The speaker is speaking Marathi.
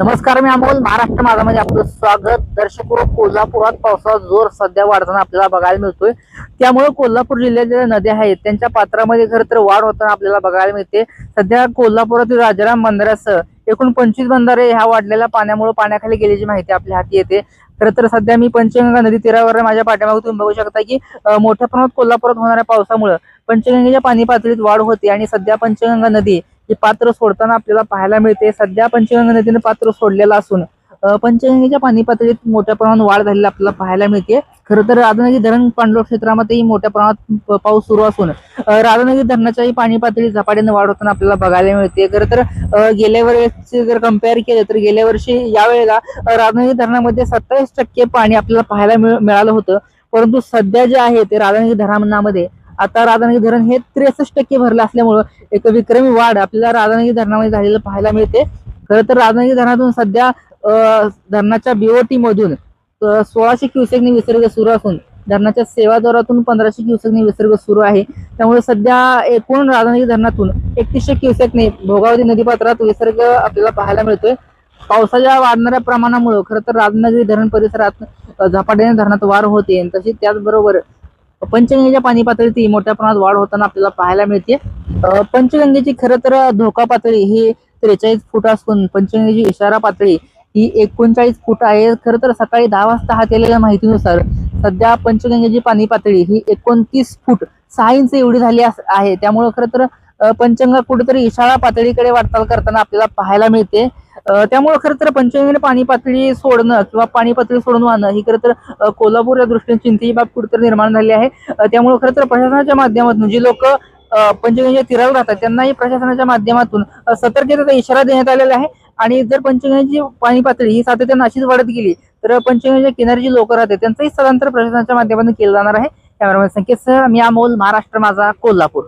नमस्कार मी अमोल महाराष्ट्र माझामध्ये आपलं स्वागत. दर्शक कोल्हापुरात पावसाचा जोर सध्या वाढताना आपल्याला बघायला मिळतोय. त्यामुळे कोल्हापूर जिल्ह्यात नद्या आहेत त्यांच्या पात्रामध्ये खरं तर वाढ होताना आपल्याला बघायला मिळते. सध्या कोल्हापुरातील राजाराम बंधाऱ्यासह एकूण पंचवीस बंधारे ह्या वाढलेल्या पाण्यामुळे पाण्याखाली गेल्याची माहिती आपल्या हाती येते. खरं तर सध्या मी पंचगंगा नदी तीरावर माझ्या पाठ्यामागे तुम्ही बघू शकता की मोठ्या प्रमाणात कोल्हापुरात होणाऱ्या पावसामुळे पंचगंगेच्या पाणी पातळीत वाढ होते आणि सध्या पंचगंगा नदी हे पात्र सोडताना आपल्याला पाहायला मिळते. सध्या पंचगंगा नदीने पात्र सोडलेलं असून पंचगंगेच्या पाणी पातळीत मोठ्या प्रमाणात वाढ झालेली आपल्याला पाहायला मिळते. खरं तर राधानगरी धरण पांडव क्षेत्रामध्येही मोठ्या प्रमाणात पाऊस सुरू असून राधानगरी धरणाच्याही पाणी पातळी झपाट्याने वाढ होताना आपल्याला बघायला मिळते. खरं तर गेल्या वर्षी जर कंपेअर केलं तर गेल्या वर्षी यावेळेला राधानगरी धरणामध्ये सत्तावीस टक्के पाणी आपल्याला पाहायला मिळ- मिळालं होतं. परंतु सध्या जे आहे ते राधानगरी धरणामध्ये आता राधानगरी धरण हे त्रेसष्ट टक्के भरलं असल्यामुळं एक विक्रमी वाढ आपल्याला राधानगरी धरणामध्ये झालेलं पाहायला मिळते. खरं तर राधानगरी धरणातून सध्या धरणाच्या बीओटी मधून सोळाशे क्युसेकने विसर्ग सुरू असून धरणाच्या सेवाद्वारातून पंधराशे क्युसेकने विसर्ग सुरू आहे. त्यामुळे सध्या एकूण राधानगरी धरणातून एकतीसशे क्युसेकने भोगावती नदीपात्रात विसर्ग आपल्याला पाहायला मिळतोय. पावसाच्या वाढणाऱ्या प्रमाणामुळे खरं तर राधानगरी धरण परिसरात झपाट्याने धरणात वाढ होते. तशी त्याचबरोबर पंचगंगेच्या पाणी पातळीत मोठ्या प्रमाणात वाढ होताना आपल्याला पाहायला मिळते. पंचगंगेची खरं तर धोका पातळी ही त्रेचाळीस फूट असून पंचगंगेची इशारा पातळी ही एकोणचाळीस फूट आहे. खरं तर सकाळी दहा वाजता हात आलेल्या माहितीनुसार सध्या पंचगंगेची पाणी पातळी ही एकोणतीस फूट सहा इंच एवढी झाली अस- आहे. त्यामुळं खरं तर पंचगंगा कुठेतरी इशारा पातळीकडे वाटचाल करताना आपल्याला पाहायला मिळते. त्यामुळं खरं तर पंचगंगेने पाणी पातळी सोडणं किंवा पाणी पातळी सोडून वाहणं ही खरं तर कोल्हापूर या दृष्टीने चिंतेची बाब कुठेतरी निर्माण झाली आहे. त्यामुळे खरं तर प्रशासनाच्या माध्यमातून जी लोक पंचगंगेच्या तीरावर राहतात त्यांनाही प्रशासनाच्या माध्यमातून सतर्कतेचा इशारा देण्यात आलेला आहे. आणि जर पंचगंगेची पाणी पातळी ही सातत्यानं अशीच वाढत गेली तर पंचगंगेच्या किनारी जी लोक राहतात त्यांचंही स्थलांतर प्रशासनाच्या माध्यमातून केलं जाणार आहे. कॅमेरामॅन संकेत सह मी अमोल महाराष्ट्र माझा कोल्हापूर.